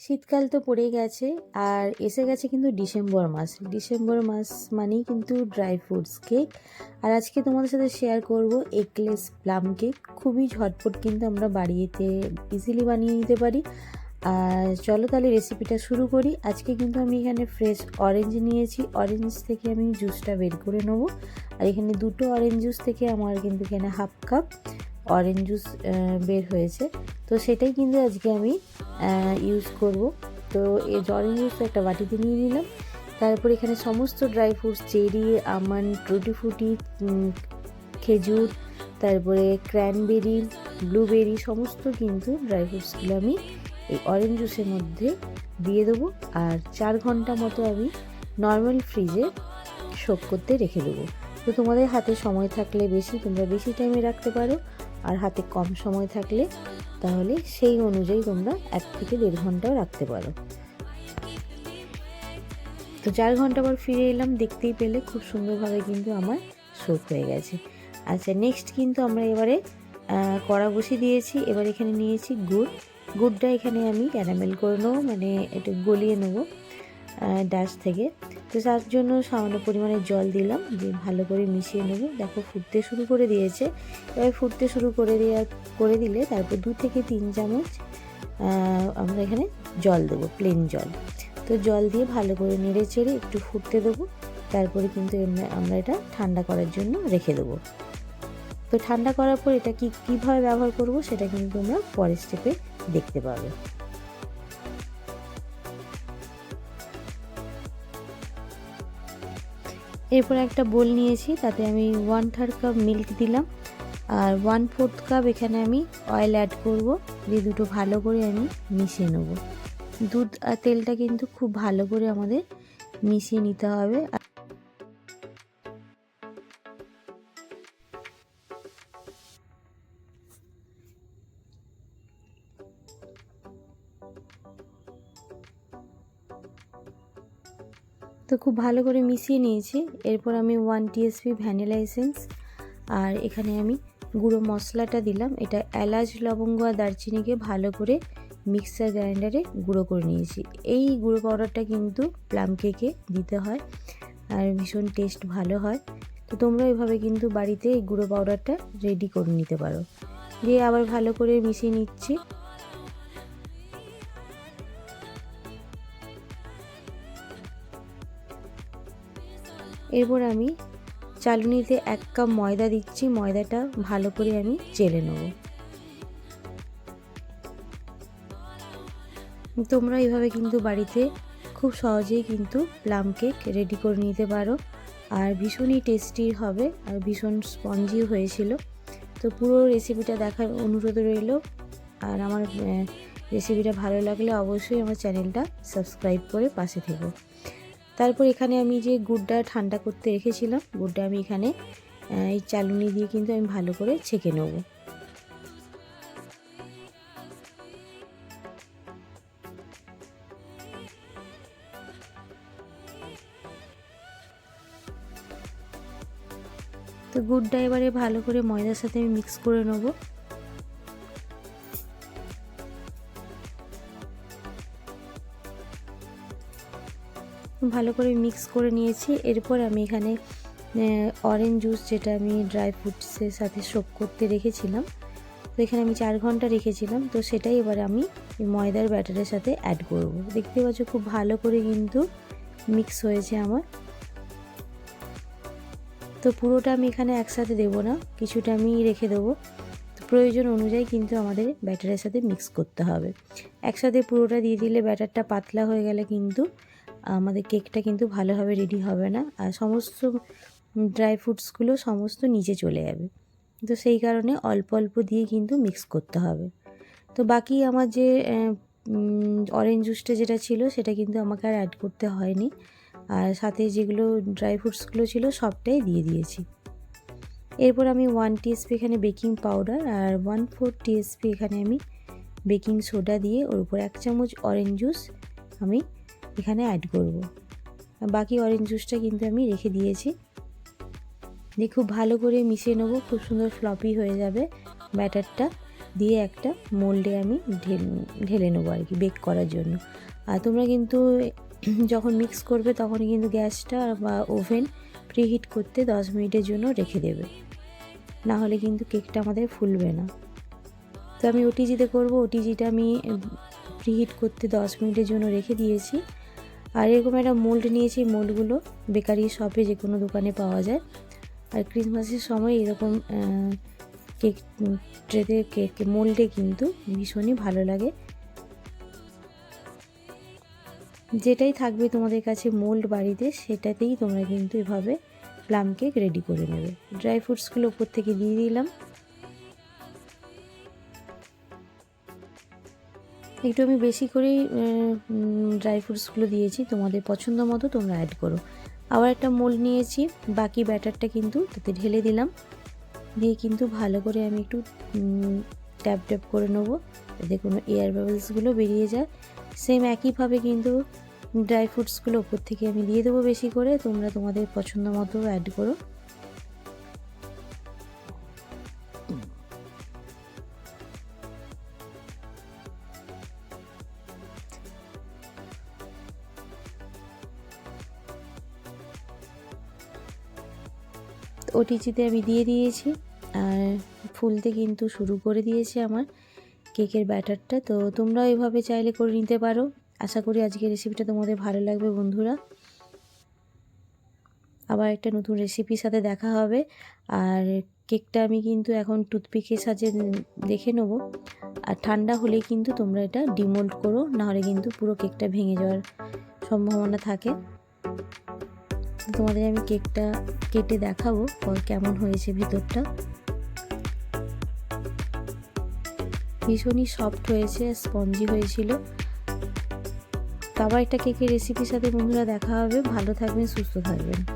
শীতকাল তো পড়ে গেছে আর এসে গেছে কিন্তু ডিসেম্বর মাস। ডিসেম্বর মাস মানেই কিন্তু ড্রাই ফ্রুটস কেক আর আজকে তোমাদের সাথে শেয়ার করব এগলেস প্লাম কেক খুবই ঝটপট কিন্তু আমরা বাড়িতে ইজিলি বানিয়ে নিতে পারি। আর চলো তাহলে রেসিপিটা শুরু করি। আজকে কিন্তু আমি এখানে ফ্রেশ অরেঞ্জ নিয়েছি। অরেঞ্জ থেকে আমি জুসটা বের করে নেব। আর এখানে দুটো অরেঞ্জ জুস থেকে আমার কিন্তু এখানে হাফ কাপ অরেঞ্জ জুস বের হয়েছে। তো সেটাই কিন্তু আজকে আমি ইউজ করব। তো এই অরেঞ্জ জুস একটা বাটিতে নিয়ে নিলাম। তারপর এখানে সমস্ত ড্রাই ফ্রুটস চেরি আমন্ড টুটি ফুটি খেজুর, তারপরে ক্র্যানবেরি ব্লুবেরি সমস্ত কিন্তু ড্রাই ফ্রুটসগুলো আমি এই অরেঞ্জ জুসের মধ্যে দিয়ে দেবো। আর চার ঘণ্টা মতো আমি নর্মাল ফ্রিজে শোক করতে রেখে দেবো। তো তোমাদের হাতে সময় থাকলে বেশি, তোমরা বেশি টাইমে রাখতে পারো। আর হাতে কম সময় থাকলে তাহলে সেই অনুযায়ী তোমরা এক থেকে দেড় ঘন্টাও রাখতে পারো। তো চার ঘণ্টা পর ফিরে এলাম, দেখতেই পেলে খুব সুন্দরভাবে কিন্তু আমার সোপ হয়ে গেছে। আচ্ছা নেক্সট কিন্তু আমরা এবারে কড়া বসিয়ে দিয়েছি। এবার এখানে নিয়েছি গুড়। গুড়টা এখানে আমি ক্যারামেল করে নেব মানে একটু গলিয়ে নেব। ডাস থেকে। তো তার জন্য সামান্য পরিমাণে জল দিলাম, দিয়ে ভালো করে মিশিয়ে নেব। দেখো ফুটতে শুরু করে দিয়েছে। এবার ফুটতে শুরু করে দেওয়া করে দিলে তারপর দু থেকে তিন চামচ আমরা এখানে জল দেবো প্লেন জল। তো জল দিয়ে ভালো করে নেড়ে চেড়ে একটু ফুটতে দেবো। তারপরে কিন্তু আমরা এটা ঠান্ডা করার জন্য রেখে দেবো। তো ঠান্ডা করার পর এটা কি, কীভাবে ব্যবহার করব সেটা কিন্তু আমরা পরের স্টেপে দেখতে পাবে। এরপর একটা বোল নিয়েছি, তাতে আমি ওয়ান থার্ড কাপ মিল্ক দিলাম। আর ওয়ান ফোর্থ কাপ এখানে আমি অয়েল অ্যাড করব, দিয়ে দুটো ভালো করে আমি মিশিয়ে নেব। দুধ আর তেলটা কিন্তু খুব ভালো করে আমাদের মিশিয়ে নিতে হবে। তো খুব ভালো করে মিশিয়ে নিয়েছি। এরপর আমি ওয়ান টিএসপি ভ্যানিলা এসেন্স আর এখানে আমি গুঁড়ো মশলাটা দিলাম। এটা এলাচ, লবঙ্গ আর দারচিনিকে ভালো করে মিক্সার গ্রাইন্ডারে গুঁড়ো করে নিয়েছি। এই গুঁড়ো পাউডারটা কিন্তু প্লাম কেকে দিতে হয় আর ভীষণ টেস্ট ভালো হয়। তো তোমরা এভাবে কিন্তু বাড়িতে এই গুঁড়ো পাউডারটা রেডি করে নিতে পারো। দিয়ে আবার ভালো করে মিশিয়ে নিচ্ছি। এরপর আমি চালুনিতে এক কাপ ময়দা দিচ্ছি, ময়দাটা ভালো করে আমি চেলে নেব। তোমরা এইভাবে কিন্তু বাড়িতে খুব সহজেই কিন্তু প্লাম কেক রেডি করে নিতে পারো। আর ভীষণই টেস্টি হবে আর ভীষণ স্পঞ্জিও হয়েছিল। তো পুরো রেসিপিটা দেখার অনুরোধ রইল। আর আমার রেসিপিটা ভালো লাগলে অবশ্যই আমার চ্যানেলটা সাবস্ক্রাইব করে পাশে থেকো। তারপর এখানে আমি যে গুড়টা ঠান্ডা করতে রেখেছিলাম, গুড়টা আমি এখানে এই চালুনি দিয়ে কিন্তু আমি ভালো করে ছেঁকে নেব। তো গুড়টা এবারে ভালো করে ময়দার সাথে আমি মিক্স করে নেব। ভালো করে মিক্স করে নিয়েছি। এরপর আমি এখানে অরেঞ্জ জুস যেটা আমি ড্রাই ফ্রুটসের সাথে শোক করতে রেখেছিলাম। তো এখানে আমি চার ঘণ্টা রেখেছিলাম। তো সেটাই এবার আমি ময়দার ব্যাটারের সাথে অ্যাড করব। দেখতে পাচ্ছ খুব ভালো করে কিন্তু মিক্স হয়েছে আমার। তো পুরোটা আমি এখানে একসাথে দেবো না, কিছুটা আমি রেখে দেবো। প্রয়োজন অনুযায়ী কিন্তু আমাদের ব্যাটারের সাথে মিক্স করতে হবে। একসাথে পুরোটা দিয়ে দিলে ব্যাটারটা পাতলা হয়ে গেলে কিন্তু আমাদের কেকটা কিন্তু ভালোভাবে রেডি হবে না। আর সমস্ত ড্রাই ফ্রুটসগুলো সমস্ত নিচে চলে যাবে। তো সেই কারণে অল্প অল্প দিয়ে কিন্তু মিক্স করতে হবে। তো বাকি আমার যে অরেঞ্জ জুসটা যেটা ছিল, সেটা কিন্তু আমাকে আর অ্যাড করতে হয়নি। আর সাথে যেগুলো ড্রাই ফ্রুটসগুলো ছিল, সবটাই দিয়ে দিয়েছি। এরপর আমি ওয়ান টিএসপি এখানে বেকিং পাউডার আর ওয়ান ফোর টিএসপি এখানে আমি বেকিং সোডা দিয়ে ওর উপর এক চামচ অরেঞ্জ জুস আমি এখানে অ্যাড করব। বাকি অরেঞ্জ জুসটা কিন্তু আমি রেখে দিয়েছি। দিয়ে খুব ভালো করে মিশিয়ে নেব, খুব সুন্দর ফ্লপি হয়ে যাবে ব্যাটারটা দিয়ে একটা মোল্ডে আমি ঢেল- ঢেলে নেব আর কি বেক করার জন্য। আর তোমরা কিন্তু যখন মিক্স করবে তখন কিন্তু গ্যাসটা বা ওভেন প্রিহিট করতে দশ মিনিটের জন্য রেখে দেবে। না হলে কিন্তু কেকটা আমাদের ফুলবে না। তো আমি ওটিজিতে করব। ওটিজিটা আমি প্রিহিট করতে দশ মিনিটের জন্য রেখে দিয়েছি। আর এরকম একটা মোল্ড নিয়েছি মোল্ডগুলো বেকারি শপে যে কোনো দোকানে পাওয়া যায়। আর ক্রিসমাসের সময় এরকম কেক ট্রেতে কেক মোল্ডে কিন্তু ভীষণই ভালো লাগে। যেটাই থাকবে তোমাদের কাছে মোল্ড বাড়িতে, সেটাতেই তোমরা কিন্তু এভাবে প্লাম কেক রেডি করে নেবে। ড্রাই ফ্রুটসগুলো উপর থেকে দিয়ে দিলাম। একটু আমি বেশি করেই ড্রাই ফ্রুটসগুলো দিয়েছি। তোমাদের পছন্দ মতো তোমরা অ্যাড করো। আবার একটা মোল নিয়েছি। বাকি ব্যাটারটা কিন্তু তাতে ঢেলে দিলাম। দিয়ে কিন্তু ভালো করে আমি একটু ট্যাপ ট্যাপ করে নেব। যাতে কোনো এয়ার বাবলসগুলো বেরিয়ে যায়। সেম একইভাবে কিন্তু ড্রাই ফ্রুটসগুলো ওপর থেকে আমি দিয়ে দেবো বেশি করে। তোমরা তোমাদের পছন্দ মতো অ্যাড করো। ওটিজিতে আমি দিয়ে দিয়েছি। আর ফুলতে কিন্তু শুরু করে দিয়েছে আমার কেকের ব্যাটারটা। তো তোমরাও এভাবে চাইলে করে নিতে পারো। আশা করি আজকের রেসিপিটা তোমাদের ভালো লাগবে বন্ধুরা। আবার একটা নতুন রেসিপির সাথে দেখা হবে। আর কেকটা আমি কিন্তু এখন টুথপিকের সাহায্যে দেখে নেব। আর ঠান্ডা হলেই কিন্তু তোমরা এটা ডিমোল্ড করো। নাহলে কিন্তু পুরো কেকটা ভেঙে যাওয়ার সম্ভাবনা থাকে। তোমাদের আমি কেকটা কেটে দেখাবো কেমন হয়েছে ভিতরটা। ভীষণই সফট হয়েছে স্পঞ্জি হয়েছিল। তারপর একটা কেকের রেসিপির সাথে বন্ধুরা দেখা হবে। ভালো থাকবেন, সুস্থ থাকবেন।